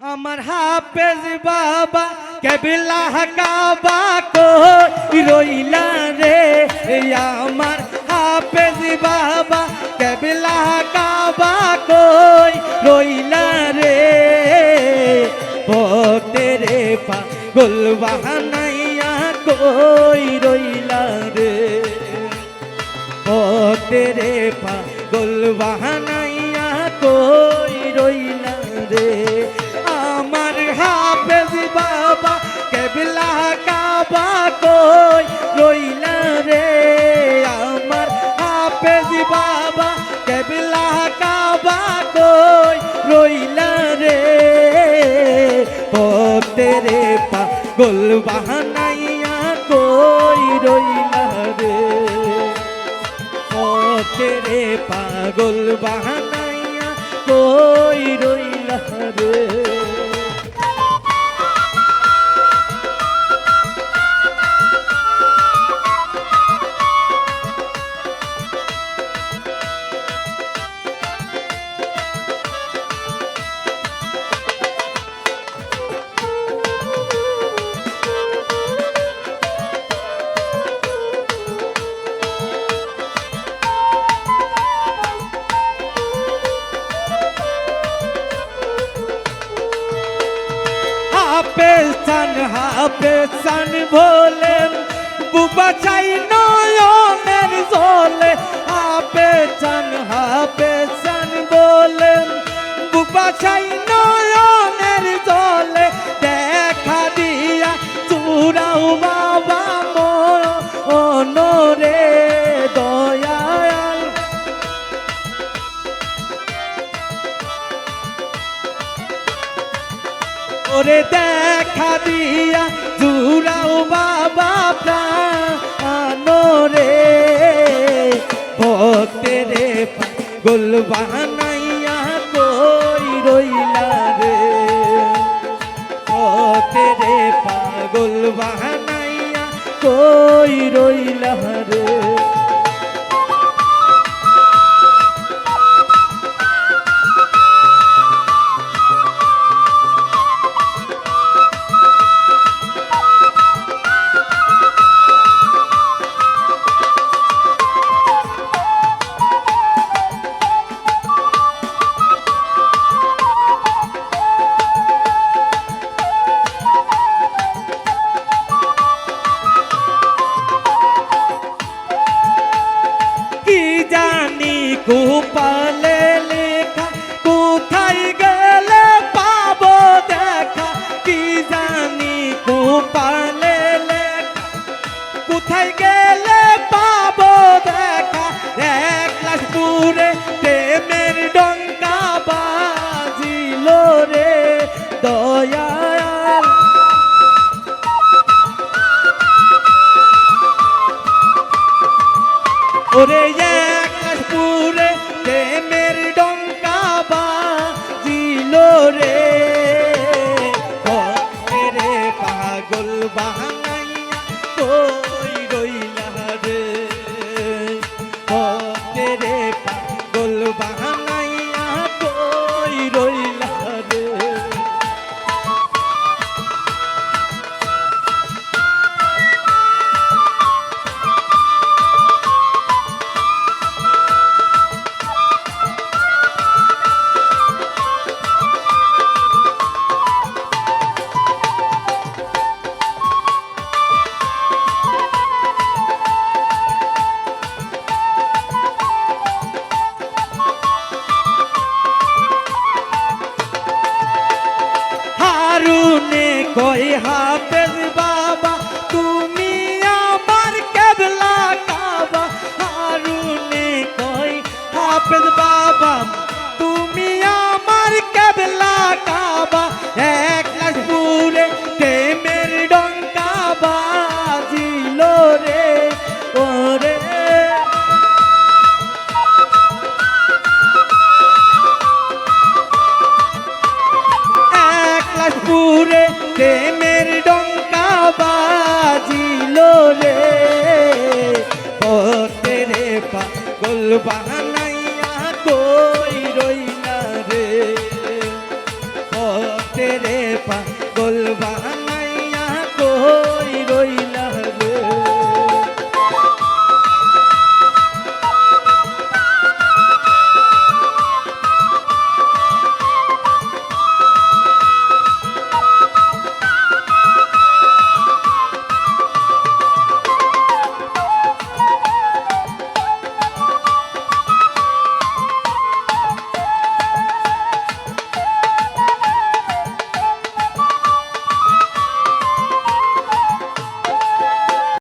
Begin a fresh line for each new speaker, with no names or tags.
আমার হাফেজ বাবা, কেবিলা কাবা কো রইলা রে? আমার হাফেজ বাবা, কেবিলা কাবা কই রইলা রে? ভক্তে রে পা গোল বাহানাইয়া কই রইলা রে? ভক্তে রে পা গোল কই রইলা রে? আমার হাফেজ বাবা, কেবলা কাবা কই রইলা রে? ভক্তে রে পা গোল বাহানাইয়া কই রইলা রে? ও তেরে পাগল বাহানাইয়া কই রইলা রে? হাফেসান হাফেসান বলেন বুবা চাই নয়নের জলে হাফেসান হাফেসান ওরে দেখা দিয়া জুড়াও বাবা প্রাণরে ভক্তে রে, গোল বানাইয়া কই রইলা রে? ভক্তে রে পাগল বানাইয়া কই রইলা রে? ওরে এক প্রেমের ডঙ্কা বাজিল রে। রে পাগল বাহানাইয়া কই হাফেজ পাগল বানাইয়া কই রইলা?